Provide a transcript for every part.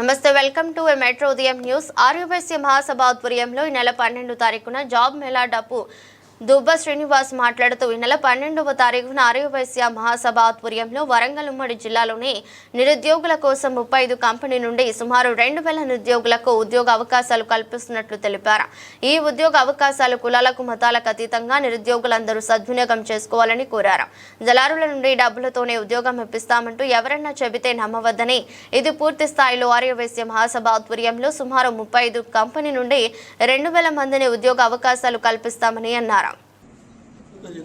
నమస్తే welcome to metro Udayam news. Aryavysya Mahasabha ఆధ్వర్యంలో ఈ నెల పన్నెండు తారీఖున జాబ్ మేళా డప్పు దుబ్బ శ్రీనివాస్ మాట్లాడుతూ ఈ నెల పన్నెండవ తారీఖున ఆర్యవైశ్య మహాసభ ఆధ్వర్యంలో వరంగల్ ఉమ్మడి జిల్లాలోని నిరుద్యోగుల కోసం ముప్పై ఐదు కంపెనీ నుండి సుమారు రెండు వేల నిరుద్యోగులకు ఉద్యోగ అవకాశాలు కల్పిస్తున్నట్లు తెలిపారు. ఈ ఉద్యోగ అవకాశాలు కులాలకు మతాలకు అతీతంగా నిరుద్యోగులందరూ సద్వినియోగం చేసుకోవాలని కోరారు. జలారుల నుండి డబ్బులతోనే ఉద్యోగం ఇప్పిస్తామంటూ ఎవరన్నా చెబితే నమ్మవద్దని ఇది పూర్తి స్థాయిలో ఆర్యవైశ్య మహాసభ ఆధ్వర్యంలో సుమారు ముప్పై ఐదు కంపెనీ నుండి రెండు వేల మందిని ఉద్యోగ అవకాశాలు కల్పిస్తామని అన్నారు. కొంచెం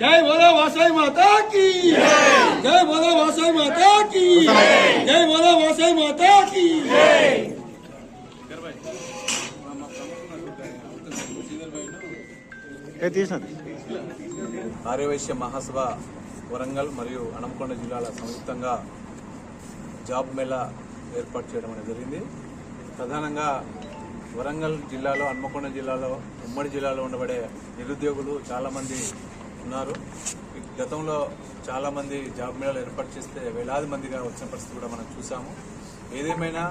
జై బోలో వాసాయి మాతాకి జై బోలో వాసాయి మాతాకి జై బోలో వాసాయి మాతాకి ఆర్యవైశ్య మహాసభ వరంగల్ మరియు అనంకొండ జిల్లాల సంయుక్తంగా జాబ్ మేళా ఏర్పాటు చేయడం అనేది జరిగింది. ప్రధానంగా వరంగల్ జిల్లాలో హన్మకొండ జిల్లాలో ఉమ్మడి జిల్లాలో ఉండబడే నిరుద్యోగులు చాలామంది ఉన్నారు. ఈ గతంలో చాలామంది జాబ్ మేళాలు ఏర్పాటు చేస్తే వేలాది మందిగా వచ్చిన పరిస్థితి కూడా మనం చూసాము. ఏదేమైనా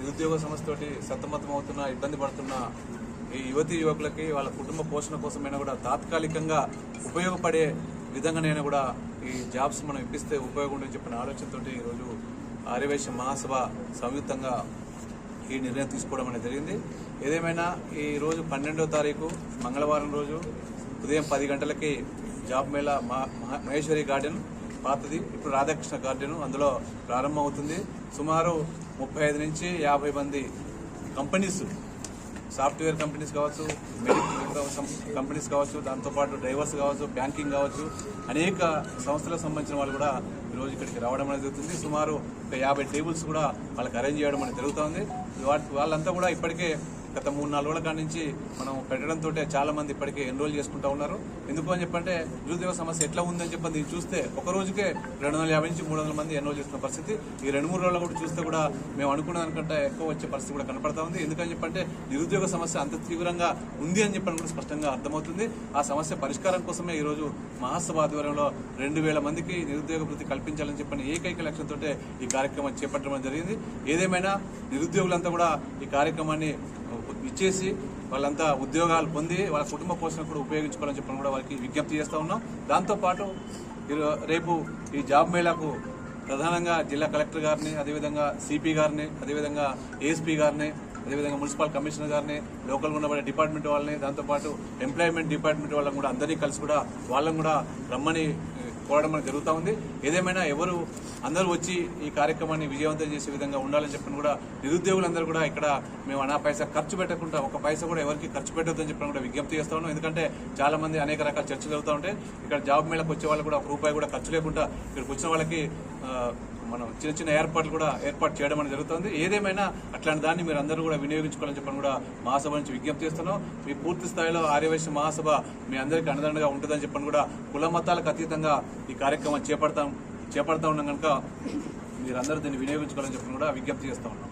నిరుద్యోగ సమస్యతోటి సతమతమవుతున్న ఇబ్బంది పడుతున్న ఈ యువతి యువకులకి వాళ్ళ కుటుంబ పోషణ కోసమైనా కూడా తాత్కాలికంగా ఉపయోగపడే విధంగానైనా కూడా ఈ జాబ్స్ మనం ఇప్పిస్తే ఉపయోగం ఉందని చెప్పిన ఆలోచనతో ఈరోజు ఆర్యవేశ మహాసభ సంయుక్తంగా ఈ నిర్ణయం తీసుకోవడం అనేది జరిగింది. ఏదేమైనా ఈ రోజు పన్నెండో తారీఖు మంగళవారం రోజు ఉదయం పది గంటలకి జాబ్ మేళా మహా- మహేశ్వరి గార్డెన్ పాతది. ఇప్పుడు రాధాకృష్ణ గార్డెన్ అందులో ప్రారంభమవుతుంది. సుమారు ముప్పై ఐదు నుంచి యాభై మంది కంపెనీస్ సాఫ్ట్వేర్ కంపెనీస్ కావచ్చు మెడికల్ కంపెనీస్ కావచ్చు దాంతోపాటు డ్రైవర్స్ కావచ్చు బ్యాంకింగ్ కావచ్చు అనేక సంస్థలకు సంబంధించిన వాళ్ళు కూడా ఈరోజు ఇక్కడికి రావడం అనేది జరుగుతుంది. సుమారు ఒక యాభై టేబుల్స్ కూడా వాళ్ళకి అరేంజ్ చేయడం అనేది జరుగుతుంది. వాళ్ళంతా కూడా ఇప్పటికే గత మూడు నాలుగు రోజుల కాడి నుంచి మనం పెట్టడంతో చాలా మంది ఇప్పటికే ఎన్రోల్ చేసుకుంటా ఉన్నారు. ఎందుకు అని చెప్పంటే నిరుద్యోగ సమస్య ఎట్లా ఉందని చెప్పి దీన్ని చూస్తే ఒక రోజుకే రెండు వందల యాభై నుంచి మూడు వందల మంది ఎన్రోల్ చేస్తున్న పరిస్థితి. ఈ రెండు మూడు రోజులు కూడా చూస్తే కూడా మేము అనుకున్న దానికంటే ఎక్కువ వచ్చే పరిస్థితి కూడా కనపడతా ఉంది. ఎందుకని చెప్పంటే నిరుద్యోగ సమస్య అంత తీవ్రంగా ఉంది అని చెప్పని కూడా స్పష్టంగా అర్థమవుతుంది. ఆ సమస్య పరిష్కారం కోసమే ఈ రోజు మహాసభ ఆధ్వర్యంలో రెండు వేల మందికి నిరుద్యోగ వృత్తి కల్పించాలని చెప్పిన ఏకైక లక్ష్యంతో ఈ కార్యక్రమం చేపట్టడం జరిగింది. ఏదేమైనా నిరుద్యోగులంతా కూడా ఈ కార్యక్రమాన్ని ఇచ్చేసి వాళ్ళంతా ఉద్యోగాలు పొంది వాళ్ళ కుటుంబ పోషణ కూడా ఉపయోగించుకోవాలని చెప్పని కూడా వాళ్ళకి విజ్ఞప్తి చేస్తూ ఉన్నాం. దాంతోపాటు రేపు ఈ జాబ్ మేళాకు ప్రధానంగా జిల్లా కలెక్టర్ గారిని అదేవిధంగా సిపి గారిని అదేవిధంగా ఏఎస్పీ గారిని అదేవిధంగా మున్సిపల్ కమిషనర్ గారిని లోకల్ ఉన్నవాళ్ళ డిపార్ట్మెంట్ వాళ్ళని దాంతోపాటు ఎంప్లాయ్మెంట్ డిపార్ట్మెంట్ వాళ్ళని కూడా అందరినీ కలిసి కూడా వాళ్ళని కూడా రమ్మని ఏ, కోరడం అనేది జరుగుతూ ఉంది. ఏదేమైనా ఎవరు అందరూ వచ్చి ఈ కార్యక్రమాన్ని విజయవంతం చేసే విధంగా ఉండాలని చెప్పని కూడా నిరుద్యోగులందరూ కూడా ఇక్కడ మేము అనా పైసా ఖర్చు పెట్టకుండా ఒక పైసా కూడా ఎవరికి ఖర్చు పెట్టొద్దని చెప్పని కూడా విజ్ఞప్తి చేస్తా ఉన్నాం. ఎందుకంటే చాలా మంది అనేక రకాల చర్చలు జరుగుతూ ఉంటాయి ఇక్కడ జాబ్ మేళకు వచ్చే వాళ్ళు కూడా ఒక రూపాయి కూడా ఖర్చు లేకుండా ఇక్కడికి వచ్చిన వాళ్ళకి మనం చిన్న చిన్న ఏర్పాట్లు కూడా ఏర్పాటు చేయడం అనేది జరుగుతుంది. ఏదేమైనా అట్లాంటి దాన్ని మీరు అందరూ కూడా వినియోగించుకోవాలని చెప్పని కూడా మహాసభ నుంచి విజ్ఞప్తి చేస్తున్నాం. మీ పూర్తి స్థాయిలో ఆర్యవైశ్య మహాసభ మీ అందరికీ అండదండగా ఉంటుందని చెప్పని కూడా కుల మతాలకు అతీతంగా ఈ కార్యక్రమం చేపడతాం చేపడతా ఉన్నాం కనుక మీరందరూ దీన్ని వినియోగించుకోవాలని చెప్పి కూడా విజ్ఞప్తి చేస్తా ఉన్నాం.